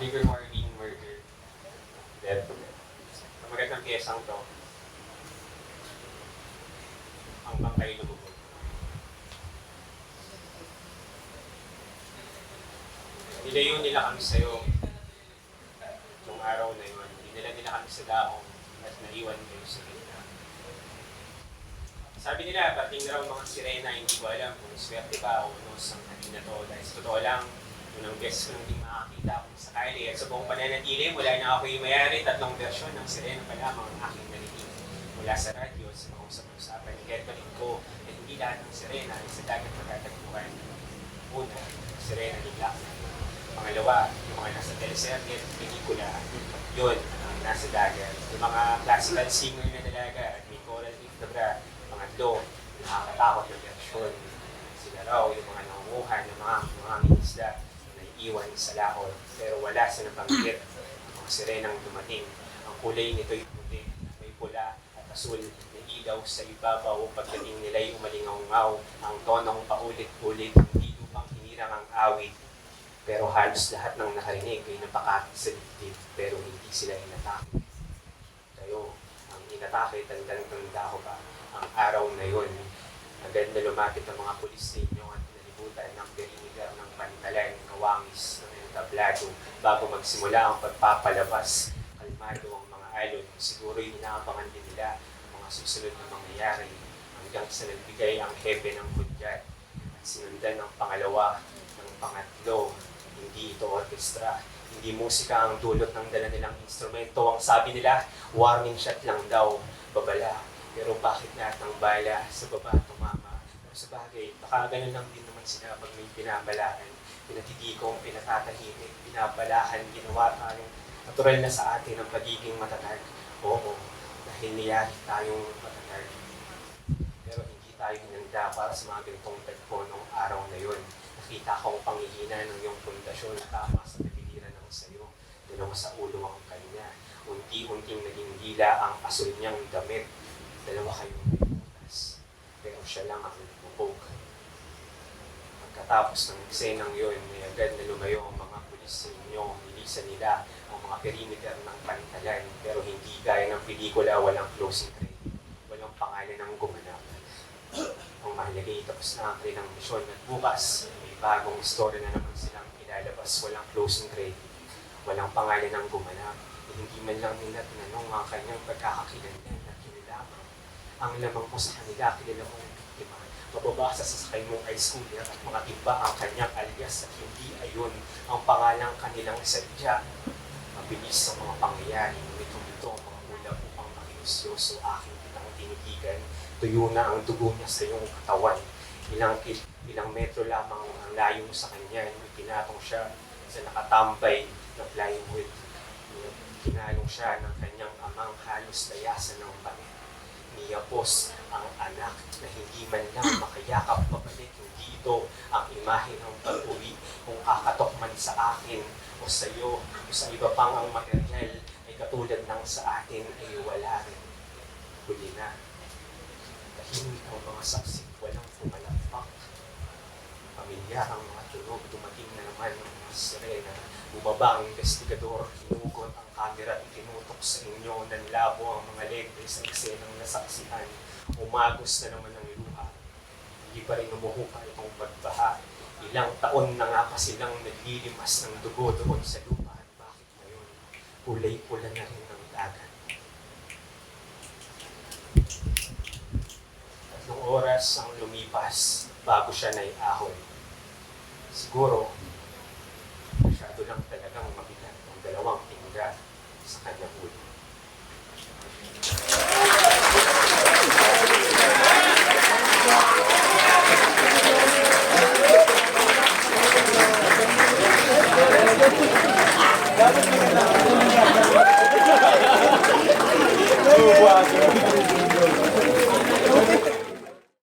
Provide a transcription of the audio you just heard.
trigger warning, murder, death. Ang magandang pyesang to, ang bangkay lumubog. Nilayo nila kami sa'yo yung araw na yun. Dinala nila kami sa daong at naiwan kayo sa gitna. Sabi nila, dating na raw mga sirena, hindi ko alam kung swerte ba o unos ang kanina to. Dahil sa totoo lang, unang beses ko nang di makakita akong sakali. At sa buong pananatili, mula na ako yung mayari, tatlong versyon ng sirena pa lamang ang aking narinig. Mula sa radyo, sa mga usap-usapan ni Kathleen ko, at hindi lahat ng sirena ay sa dagat magtatagpuan. Una, sirena ni Black. Pangalawa, yung mga nasa teleserye at pelikula, yun ang nasa dagat. Yung mga classical singer na dalaga at may choral na bra, pangatlo, nakakatakot na reaksyon. Sila raw yung mga nangunguha ng mga mga isda na iiwan sa laot. Pero wala sa nabanggit ang mga sirenang dumating. Ang kulay nito'y puti, may pula at asul na ilaw sa ibabaw pagdating nila'y umalingaw Ang tonong paulit-ulit, hindi upang hinirang ang awit pero halos lahat ng nakarinig ay napakakit sa dibdib pero hindi sila inatake. Kayo, ang inatake, tandang-tanda ko pa, ang araw na yun, agad na lumapit ang mga pulis sa inyo at nalibutan ng perimeter ng pantalan, kawangis ng entablado bago magsimula ang pagpapalabas. Kalmado ang mga alon, siguro'y inaabangan din nila ang mga susunod na mangyayari hanggang sa nagbigay ang hepe ng hudyat at sinundan ng pangalawa ng pangatlo hindi ito orchestra, hindi musika ang dulot ng dala nilang instrumento. Ang sabi nila, warning shot lang daw, babala. Pero bakit lahat ng bala sa baba tumama? Pero sa bagay, baka ganun lang din naman sila pag may pinabalahan. Pinatitikong, pinatatahimik, pinabalahan, ginawa tayong natural na sa atin ang pagiging matatag. Oo, dahil niyari tayong matatag. Pero hindi tayo hinanda para sa mga ganitong tagpo nung araw na yun nakita ko ang pangihina ng iyong pundasyon tama sa kapiliran ng sayo. Dalawa sa ulo ang kanya. Unti-unting naging dila ang asul niyang damit. Dalawa kayong siya lang ang bubog. Pagkatapos ng eksenang yun, may agad na lumayo ang mga pulis sa inyo. Nilisan nila ang mga perimeter ng pantalan. Pero hindi gaya ng pelikula, walang closing credit. Walang pangalan ng gumanap. Ang mahalaga tapos na ang kanilang misyon at bukas may bagong story na naman silang ilalabas. Walang closing credit. Walang pangalan ng gumanap. Hindi man lang nila tinanong ang kanyang pagkakakilanlan. Ang lamang mo sa kanila, kilala mong biktima. Mababasa sa sakay mong ice cooler at mga timba ang kanyang alias at hindi ayon ang pangalang kanilang sadya. Mabilis ang mga pangyayari, ngunit humito ang mga ulap upang makiusyoso aking kitang tinigigan tuyo na ang dugo niya sa iyong katawan. Ilang, ilang metro lamang ang layo sa kanya, pinatong siya sa nakatambay na plywood. Kinalong siya ng kanyang amang halos layasan ng bangit. Niyapos ang anak na hindi man lang makayakap pabalik. Hindi ito ang imahe ng pag-uwi kung kakatok man sa akin o sa iyo o sa iba pang ang material ay katulad ng sa atin ay wala rin. Huli na tahimik ang mga saksi, walang pumalakpak. Pamilyar ang mga tunog, dumating na naman ang mga sirena. Bumaba ang investigador, hinugot ang kamera at itinutok sa inyo, nanlabo ang mga lente sa eksenang nasaksihan. Umagos na naman ang luha. Hindi pa rin umuhupa itong pagbaha. Ilang taon na nga pa silang naglilimas ng dugo doon sa lupa. At bakit ngayon? Kulay-pula na rin ang dagat. tatlong oras ang lumipas bago siya naiahon siguro masyado lang talagang mabigat ang dalawang tingga sa kanyang ulo. Dapat